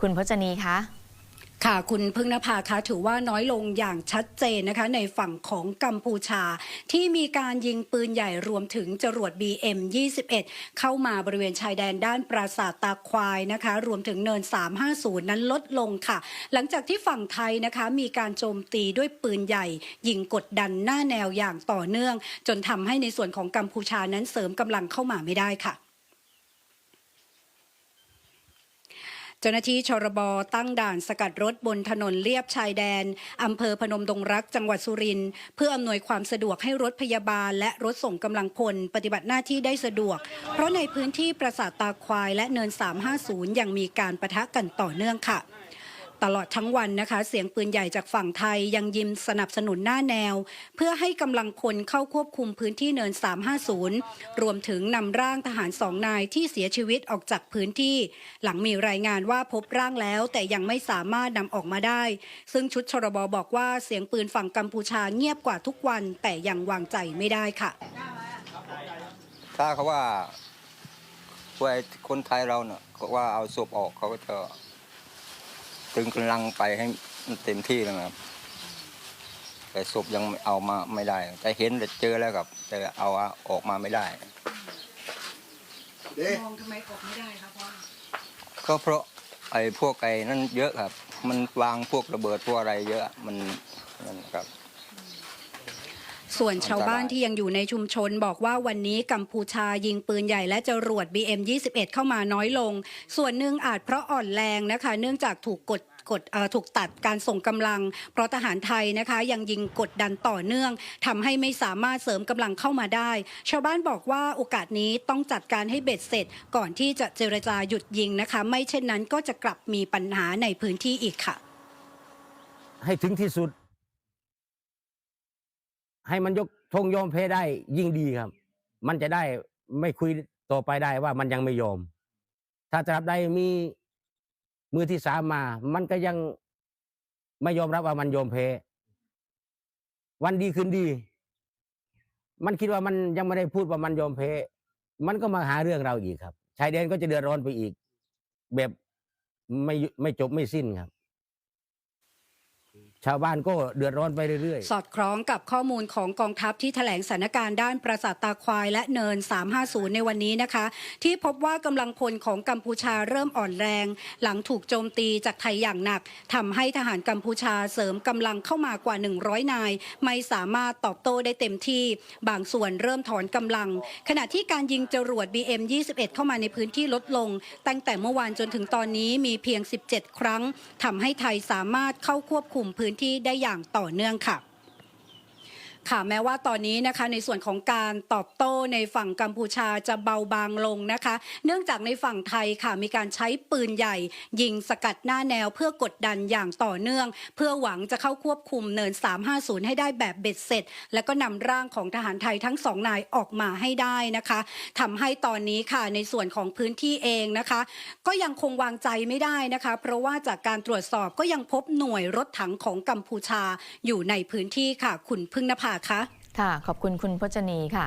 คุณพจนีคะค่ะคุณพึ่งนภาคะถือว่าน้อยลงอย่างชัดเจนนะคะในฝั่งของกัมพูชา ที่มีการยิงปืนใหญ่รวมถึงจรวด BM21 เข้ามาบริเวณชายแดนด้านปราสาทตาควายนะคะ รวมถึงเนิน 350 นั้นลดลงค่ะ หลังจากที่ฝั่งไทยนะคะมีการโจมตีด้วยปืนใหญ่ ยิงกดดันหน้าแนวอย่างต่อเนื่อง จนทำให้ในส่วนของกัมพูชานั้นเสริมกำลังเข้ามาไม่ได้ค่ะ จ้าหน้าที่ชรบตั้งด่านสกัดรถบนถนนเลียบชายแดน อำเภอพนมดงรักจังหวัดสุรินทร์เพื่ออำนวยความสะดวกให้รถพยาบาล และรถส่งกำลังพลปฏิบัติหน้าที่ได้สะดวก เพราะในพื้นที่ปราสาทตาควายและเนิน 350 ยังมีการประทะกันต่อเนื่องค่ะ ตลอดทั้งวันนะคะ เสียงปืนใหญ่จากฝั่งไทยยังยิมสนับสนุนหน้าแนว เพื่อให้กำลังพลเข้าควบคุมพื้นที่เนิน 350 รวมถึงนำร่างทหารสองนายที่เสียชีวิตออกจากพื้นที่ หลังมีรายงานว่าพบร่างแล้ว แต่ยังไม่สามารถนำออกมาได้ ซึ่งชุดชรบบอกว่าเสียงปืนฝั่งกัมพูชาเงียบกว่าทุกวัน แต่ยังวางใจไม่ได้ค่ะ ถ้าเขาว่าคนไทยเราเนาะก็ว่าเอาศพออกเขาก็จะ ตึงกำลังไปให้มันเต็มที่แล้วนะครับ แต่ศพยังเอามาไม่ได้ แต่เห็นแต่เจอแล้วครับ แต่เอาออกมาไม่ได้มองทำไมออกไม่ได้ครับว่าก็เพราะไอ้พวกไอ้นั่นเยอะครับ มันวางพวกระเบิดพวกอะไรเยอะมันนั่นครับ ส่วนชาวบ้านที่ยังอยู่ในชุมชนบอกว่าวันนี้กัมพูชายิงปืนใหญ่และจรวด BM21 เข้ามาน้อยลง ส่วนหนึ่งอาจเพราะอ่อนแรงนะคะ เนื่องจากถูกกดกดเอ่อถูกตัดการส่งกำลัง เพราะทหารไทยนะคะ ยังยิงกดดันต่อเนื่องทำให้ไม่สามารถเสริมกำลังเข้ามาได้ ชาวบ้านบอกว่าโอกาสนี้ต้องจัดการให้เบ็ดเสร็จ ก่อนที่จะเจรจาหยุดยิงนะคะ ไม่เช่นนั้นก็จะกลับมีปัญหาในพื้นที่อีกค่ะ ให้ถึงที่สุด ให้มันยกธงยอมแพ้ได้ยิ่งดีครับ มันจะได้ไม่คุยต่อไปได้ว่ามันยังไม่ยอม ถ้าตราบใดมีมือที่สามมา มันก็ยังไม่ยอมรับว่ามันยอมแพ้วันดีคืนดี มันคิดว่ามันยังไม่ได้พูดว่ามันยอมแพ้มันก็มาหาเรื่องเราอีกครับ ชายแดนก็จะเดือดร้อนไปอีก แบบไม่ไม่จบไม่สิ้นครับ ชาวบ้านก็เดือดร้อนไปเรื่อย ๆ สอดคล้องกับข้อมูลของกองทัพที่แถลงสถานการณ์ด้านปราสาทตาควายและเนิน 350 ในวันนี้นะคะ ที่พบว่ากำลังพลของกัมพูชาเริ่มอ่อนแรง หลังถูกโจมตีจากไทยอย่างหนักทำให้ทหารกัมพูชาเสริมกำลังเข้ามากว่า 100 นาย ไม่สามารถตอบโต้ได้เต็มที่ บางส่วนเริ่มถอนกำลัง ขณะที่การยิงจรวด BM21 เข้ามาในพื้นที่ลดลง ตั้งแต่เมื่อวานจนถึงตอนนี้มีเพียง 17 ครั้งทำให้ไทยสามารถเข้าควบคุมพื้นที่ได้อย่างต่อเนื่องค่ะ ค่ะแม้ว่าตอนนี้นะคะในส่วนของการตอบโต้ในฝั่งกัมพูชาจะเบาบางลงนะคะ เนื่องจากในฝั่งไทยค่ะมีการใช้ปืนใหญ่ ยิงสกัดหน้าแนวเพื่อกดดันอย่างต่อเนื่อง เพื่อหวังจะเข้าควบคุมเนิน 350 ให้ได้แบบเบ็ดเสร็จ แล้วก็นำร่างของทหารไทยทั้งสองนายออกมาให้ได้นะคะทำให้ตอนนี้ค่ะในส่วนของพื้นที่เองนะคะ ก็ยังคงวางใจไม่ได้นะคะ เพราะว่าจากการตรวจสอบก็ยังพบหน่วยรถถังของกัมพูชาอยู่ในพื้นที่ค่ะคุณพึ่งนภาคะ ค่ะ ขอบคุณคุณพจนีค่ะ